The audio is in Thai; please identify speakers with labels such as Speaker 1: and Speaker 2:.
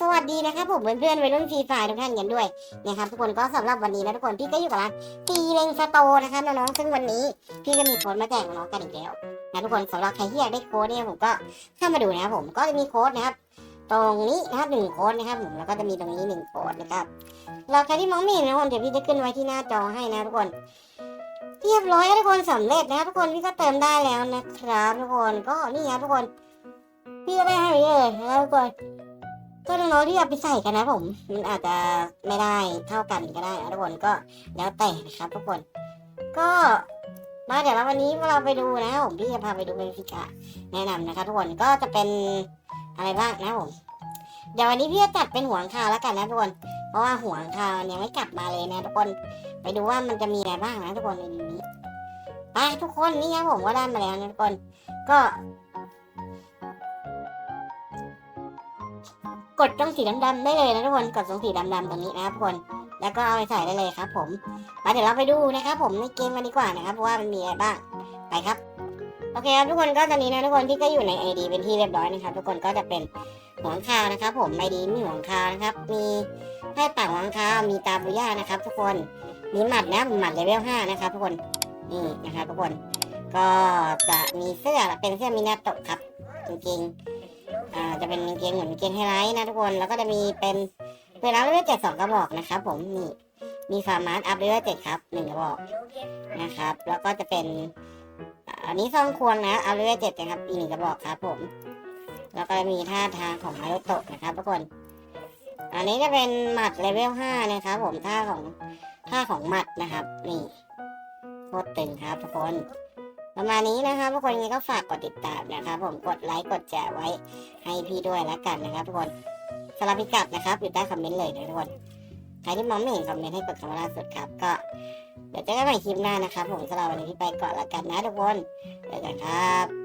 Speaker 1: สวัสดีนะครับผมเพื่อนๆวัยรุ่นฟรีไฟทุกท่านกันด้วยนะครับทุกคนก็สำหรับวันนี้นะทุกคนพี่ก็อยู่กับร้านตีเลงสโตนะครับน้องๆซึ่งวันนี้พี่ก็มีโค้ดมาแจกน้องกันอีกแล้วนะทุกคนสำหรับใครที่อยากได้โค้ดเนี่ยผมก็เข้ามาดูนะครับผมก็จะมีโค้ดนะครับตรงนี้นะครับหนึ่งโค้ดนะครับผมแล้วก็จะมีตรงนี้หนึ่งโค้ดนะครับเราใครที่มองไม่เห็นนะทุกคนเดี๋ยวพี่จะขึ้นไว้ที่หน้าจอให้นะทุกคนเรียบร้อยทุกคนสำเร็จนะครับทุกคนพี่ก็เติมได้แล้วนะครับ ทุกคนก็นี่ครับทุกคนพี่ก็ได้ให้เลยแล้วทุกคน ก็น้องๆที่เอาไปใส่กันนะผม มันอาจจะไม่ได้เท่ากันก็ได้นะทุกคนก็แล้วแต่นะครับทุกคน ก็มาเดี๋ยวเราวันนี้เราไปดูนะผมพี่จะพาไปดูเบนฟิกาแนะนำนะครับทุกคนก็จะเป็นอะไรบ้างนะผมเดี๋ยววันนี้พี่จะจัดเป็นหัวข้าวแล้วกันนะทุกคนเพราะว่าหัวข้าวยังไม่กลับมาเลยนะทุกคนไปดูว่ามันจะมีอะไรบ้างนะทุกคนในนี้ไปทุกคนนี่ครับผมก็ได้มาแล้วนะทุกคน ก็ กดตรงสีดำๆได้เลยนะทุกคนกดตรงสีดำๆตรงนี้นะครับทุกคนแล้วก็เอาไปใส่ได้เลยครับ ผมมาเดี๋ยวเราไปดูนะครับผมในเกมกันดีกว่านะครับว่ามันมีอะไรบ้างไปครับโอเคครับทุกคนก็ตอนนี้นะทุกคนที่ก็อยู่ใน ID เป็นที่เรียบร้อยนะครับ ทุกคนก็จะเป็นหัวข้าวนะครับ ผม ID มีหัวข้าวนะครับ มีไพ่ปากหัวข้าวมีตาบุย่านะครับ ทุกคนมีหมัดนะหมัดเลเวลห้านะครับ ทุกคนนี่นะครับ ทุกคน ก็จะมีเสื้อเป็นเสื้อมินาโตะครับจริงๆ อ่าจะเป็นกางเกงเหมือนกางเกงไฮไลท์นะทุกคนแล้วก็จะมีเป็นเวลาเลเวลเจ็ดสองกระบอกนะครับผมนี่มีฟาร์มาร์อัพเลเวลเจ็ดครับหนึ่งกระบอกนะครับ แล้วก็จะเป็นอันนี้ซ่องควงนะอัพเลเวลเจ็ดนะครับอีกหนึ่งกระบอกครับผม แล้วก็จะมีท่าทางของมารุโตะนะครับทุกคน อันนี้จะเป็นหมัดเลเวลห้านะครับผมท่าของท่าของหมัดนะครับ นี่โคตรตึงครับทุกคน ประมาณนี้นะครับทุกคนยังไงก็ฝากกดติดตามนะครับ ผมกดไลค์กดแชร์ไว้ให้พี่ด้วยแล้วกันนะครับทุกคนสำหรับพิกัดนะครับอยู่ใต้คอมเมนต์เลยนะทุกคนใครที่มองไม่เห็นคอมเมนต์ให้กดคำว่าล่าสุดครับ ก็เดี๋ยวเจอกันใหม่คลิปหน้านะครับ ผมสำหรับวันนี้พี่ไปก่อนแล้วกันนะทุกคนเจอกันครับ